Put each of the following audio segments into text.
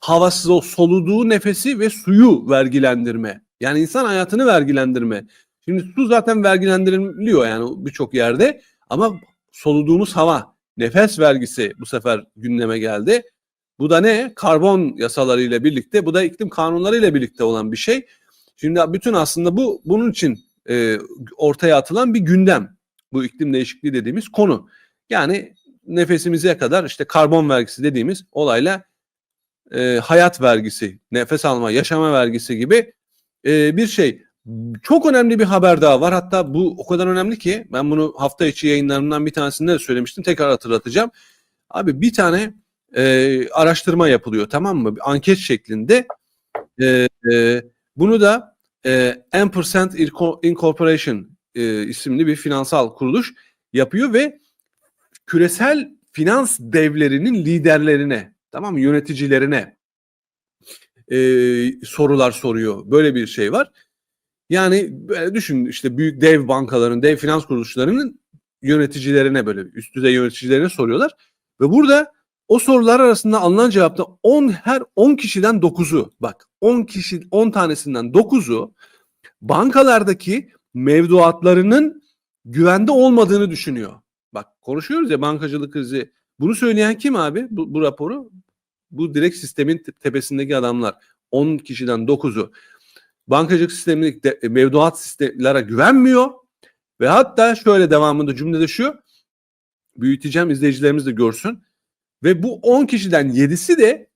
havası, o soluduğu nefesi ve suyu vergilendirme. Yani insan hayatını vergilendirme. Şimdi su zaten vergilendiriliyor yani birçok yerde ama soluduğumuz hava, nefes vergisi bu sefer gündeme geldi. Bu da ne? Karbon yasalarıyla birlikte, bu da iklim kanunlarıyla birlikte olan bir şey. Şimdi bütün aslında bu bunun için e, ortaya atılan bir gündem. Bu iklim değişikliği dediğimiz konu. Yani nefesimize kadar işte karbon vergisi dediğimiz olayla e, hayat vergisi, nefes alma, yaşama vergisi gibi e, bir şey. Çok önemli bir haber daha var. Hatta bu o kadar önemli ki ben bunu hafta içi yayınlarımdan bir tanesinde de söylemiştim. Tekrar hatırlatacağım. Abi bir tane e, araştırma yapılıyor tamam mı? Bir anket şeklinde. E, e, bunu da e, Ampersand Incorporation e, isimli bir finansal kuruluş yapıyor ve küresel finans devlerinin liderlerine, tamam mı, yöneticilerine e, sorular soruyor. Böyle bir şey var. Yani böyle düşün işte büyük dev bankaların, dev finans kuruluşlarının yöneticilerine böyle üst düzey yöneticilerine soruyorlar. Ve burada o sorular arasında alınan cevapta 10 her 10 kişiden 9'u bak 10 kişi 10 tanesinden 9'u bankalardaki mevduatlarının güvende olmadığını düşünüyor. Bak konuşuyoruz ya bankacılık krizi. Bunu söyleyen kim abi bu, bu raporu? Bu direkt sistemin tepesindeki adamlar. 10 kişiden 9'u bankacılık sistemindeki de, mevduat sistemlere güvenmiyor ve hatta şöyle devamında cümlede şu büyüteceğim izleyicilerimiz de görsün ve bu 10 kişiden 7'si de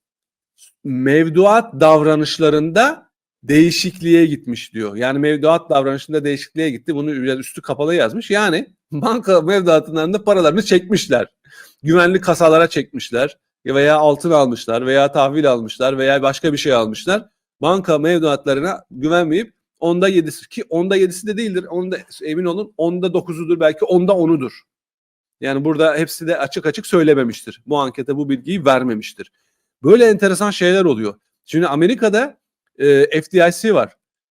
mevduat davranışlarında değişikliğe gitmiş diyor. Yani mevduat davranışında değişikliğe gitti. Bunu biraz üstü kapalı yazmış. Yani banka mevduatından da paralarını çekmişler. Güvenli kasalara çekmişler veya altın almışlar veya tahvil almışlar veya başka bir şey almışlar. Banka mevduatlarına güvenmeyip onda yedisi ki onda yedisi de değildir. Onda emin olun onda dokuzudur belki onda onudur. Yani burada hepsi de açık açık söylememiştir. Bu ankete bu bilgiyi vermemiştir. Böyle enteresan şeyler oluyor. Şimdi Amerika'da e, FDIC var.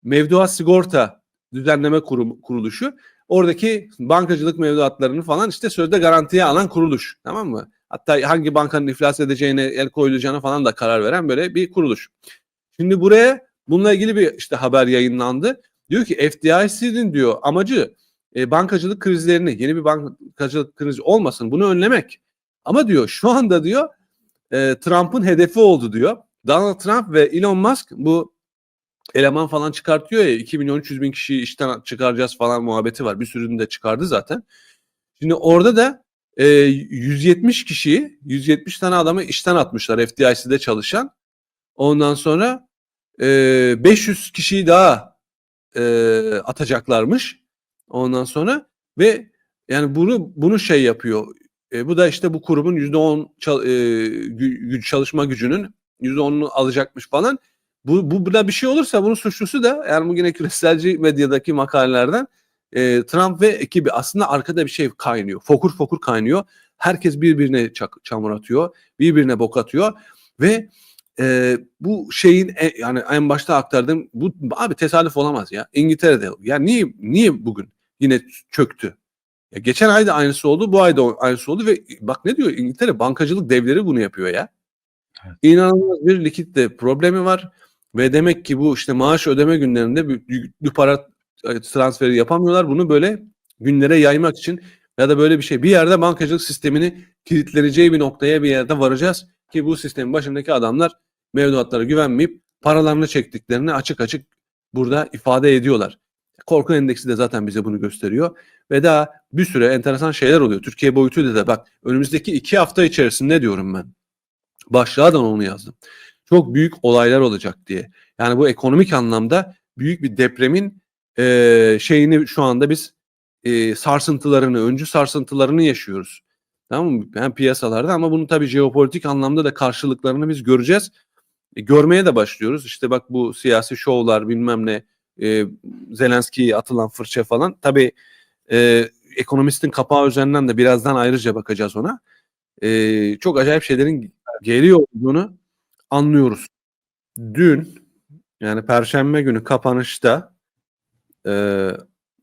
Mevduat Sigorta Düzenleme Kurum, Kuruluşu. Oradaki bankacılık mevduatlarını falan işte sözde garantiye alan kuruluş. Tamam mı? Hatta hangi bankanın iflas edeceğine, el koyulacağına falan da karar veren böyle bir kuruluş. Şimdi buraya bununla ilgili bir işte haber yayınlandı. Diyor ki FDIC'nin diyor amacı e, bankacılık krizlerini, yeni bir bankacılık krizi olmasın bunu önlemek. Ama diyor şu anda diyor e, Trump'ın hedefi oldu diyor. Donald Trump ve Elon Musk bu eleman falan çıkartıyor ya 2 milyon 300 bin kişiyi işten çıkaracağız falan muhabbeti var. Bir sürünü de çıkardı zaten. Şimdi orada da e, 170 kişiyi 170 tane adamı işten atmışlar FDIC'de çalışan. Ondan sonra e, 500 kişiyi daha e, atacaklarmış. Ondan sonra ve yani bunu bunu şey yapıyor. E, bu da işte bu kurumun %10 çal, e, gü, çalışma gücünün %10'unu alacakmış falan. Bu, bu da bir şey olursa bunun suçlusu da yani bugün küreselci medyadaki makalelerden e, Trump ve ekibi aslında arkada bir şey kaynıyor. Fokur fokur kaynıyor. Herkes birbirine çak, çamur atıyor. Birbirine bok atıyor. Ve e, bu şeyin e, yani en başta aktardığım bu abi tesadüf olamaz ya. İngiltere'de. Ya niye niye bugün yine çöktü? Ya geçen ayda aynısı oldu, bu ayda aynısı oldu ve bak ne diyor İngiltere bankacılık devleri bunu yapıyor ya. Evet. İnanılmaz bir likitte problemi var ve demek ki bu işte maaş ödeme günlerinde yüklü para transferi yapamıyorlar. Bunu böyle günlere yaymak için ya da böyle bir şey bir yerde bankacılık sistemini kilitleneceği bir noktaya bir yerde varacağız ki bu sistemin başındaki adamlar mevduatlara güvenmeyip paralarını çektiklerini açık açık burada ifade ediyorlar. Korku endeksi de zaten bize bunu gösteriyor. Ve daha bir süre enteresan şeyler oluyor. Türkiye boyutuyla da bak önümüzdeki iki hafta içerisinde diyorum ben. Başlığa da onu yazdım. Çok büyük olaylar olacak diye. Yani bu ekonomik anlamda büyük bir depremin e, şeyini şu anda biz e, sarsıntılarını, öncü sarsıntılarını yaşıyoruz. Tamam mı? Yani piyasalarda ama bunu tabii jeopolitik anlamda da karşılıklarını biz göreceğiz. E, görmeye de başlıyoruz. İşte bak bu siyasi şovlar bilmem ne e, Zelenski'ye atılan fırça falan. Tabii e, ekonomistin kapağı üzerinden de birazdan ayrıca bakacağız ona. E, çok acayip şeylerin geliyor olduğunu anlıyoruz. Dün yani Perşembe günü kapanışta e,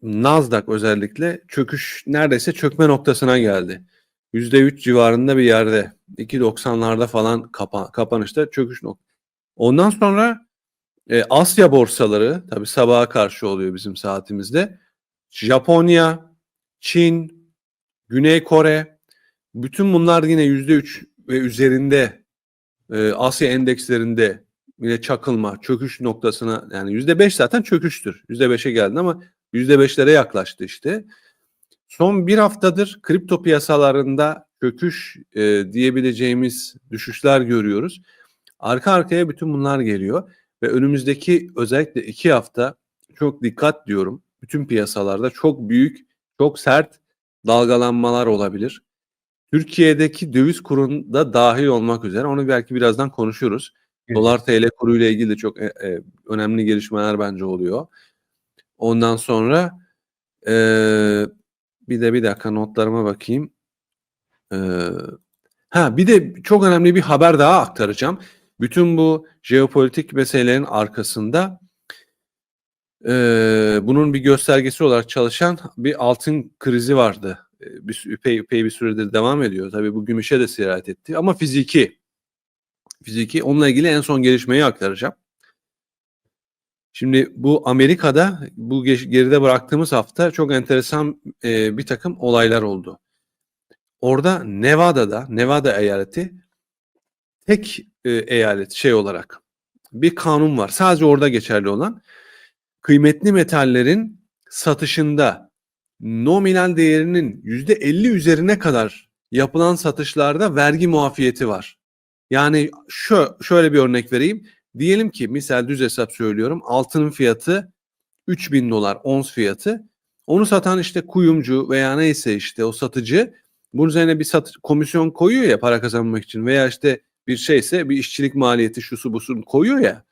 Nasdaq özellikle çöküş neredeyse çökme noktasına geldi. %3 civarında bir yerde 2.90'larda falan kapa, kapanışta çöküş nok Ondan sonra e, Asya borsaları tabi sabaha karşı oluyor bizim saatimizde. Japonya, Çin, Güney Kore bütün bunlar yine %3 ve üzerinde e, Asya endekslerinde yine çakılma, çöküş noktasına yani %5 zaten çöküştür. %5'e geldi ama %5'lere yaklaştı işte. Son bir haftadır kripto piyasalarında çöküş e, diyebileceğimiz düşüşler görüyoruz. Arka arkaya bütün bunlar geliyor ve önümüzdeki özellikle iki hafta çok dikkat diyorum. Bütün piyasalarda çok büyük, çok sert dalgalanmalar olabilir. Türkiye'deki döviz kurunda dahil olmak üzere onu belki birazdan konuşuruz. Dolar TL kuruyla ilgili de çok e, e, önemli gelişmeler bence oluyor. Ondan sonra e, bir de bir dakika notlarıma bakayım. E, ha bir de çok önemli bir haber daha aktaracağım. Bütün bu jeopolitik meselelerin arkasında e, bunun bir göstergesi olarak çalışan bir altın krizi vardı. E, bir, epey, epey bir süredir devam ediyor. Tabii bu gümüşe de sirayet etti ama fiziki. Fiziki. Onunla ilgili en son gelişmeyi aktaracağım. Şimdi bu Amerika'da bu geride bıraktığımız hafta çok enteresan e, bir takım olaylar oldu. Orada Nevada'da, Nevada eyaleti tek e, eyalet şey olarak bir kanun var. Sadece orada geçerli olan kıymetli metallerin satışında nominal değerinin yüzde 50 üzerine kadar yapılan satışlarda vergi muafiyeti var. Yani şu şöyle bir örnek vereyim. Diyelim ki misal düz hesap söylüyorum. Altının fiyatı 3000 dolar ons fiyatı. Onu satan işte kuyumcu veya neyse işte o satıcı bunun üzerine bir sat komisyon koyuyor ya para kazanmak için veya işte bir şeyse bir işçilik maliyeti şusu busu koyuyor ya.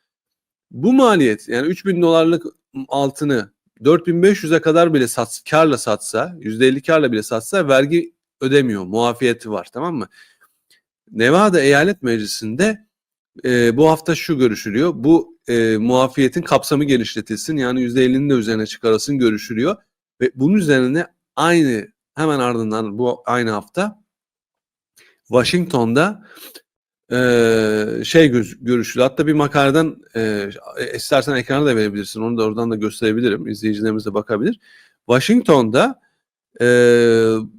Bu maliyet yani 3000 dolarlık altını 4500'e kadar bile sat, karla satsa, %50 karla bile satsa vergi ödemiyor. Muafiyeti var tamam mı? Nevada Eyalet Meclisi'nde e, bu hafta şu görüşülüyor. Bu e, muafiyetin kapsamı genişletilsin. Yani %50'nin de üzerine çıkarılsın görüşülüyor. Ve bunun üzerine aynı hemen ardından bu aynı hafta Washington'da e, şey göz, görüşülüyor. Hatta bir makaleden e, istersen ekrana da verebilirsin. Onu da oradan da gösterebilirim. İzleyicilerimiz de bakabilir. Washington'da e,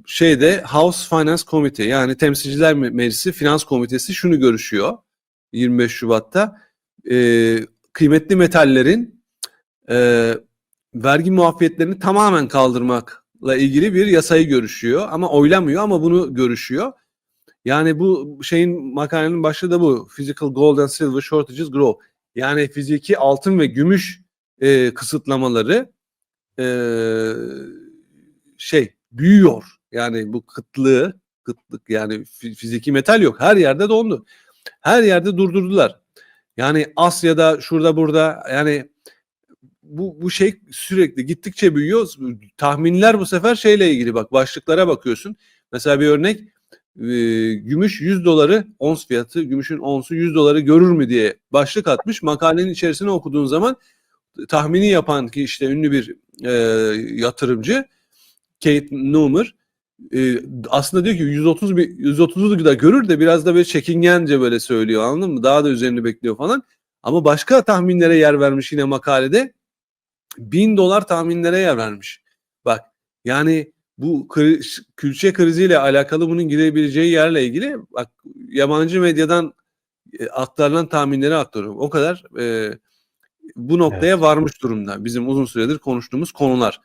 şeyde House Finance Committee yani Temsilciler Me- Meclisi Finans Komitesi şunu görüşüyor 25 Şubat'ta e, kıymetli metallerin e, vergi muafiyetlerini tamamen kaldırmakla ilgili bir yasayı görüşüyor ama oylamıyor ama bunu görüşüyor. Yani bu şeyin makalenin başlığı da bu. Physical gold and silver shortages grow. Yani fiziki altın ve gümüş e, kısıtlamaları e, şey büyüyor. Yani bu kıtlığı, kıtlık yani fi- fiziki metal yok. Her yerde dondu. Her yerde durdurdular. Yani Asya'da şurada burada yani bu bu şey sürekli gittikçe büyüyor. Tahminler bu sefer şeyle ilgili bak başlıklara bakıyorsun. Mesela bir örnek gümüş 100 doları ons fiyatı gümüşün onsu 100 doları görür mü diye başlık atmış. Makalenin içerisine okuduğun zaman tahmini yapan ki işte ünlü bir e, yatırımcı Kate Newmer e, aslında diyor ki 130 bir 130'u da görür de biraz da böyle çekingence böyle söylüyor anladın mı? Daha da üzerine bekliyor falan. Ama başka tahminlere yer vermiş yine makalede. 1000 dolar tahminlere yer vermiş. Bak yani bu kri- külçe kriziyle alakalı bunun girebileceği yerle ilgili bak yabancı medyadan e, aktarılan tahminleri aktarıyorum. O kadar e, bu noktaya varmış durumda. Bizim uzun süredir konuştuğumuz konular.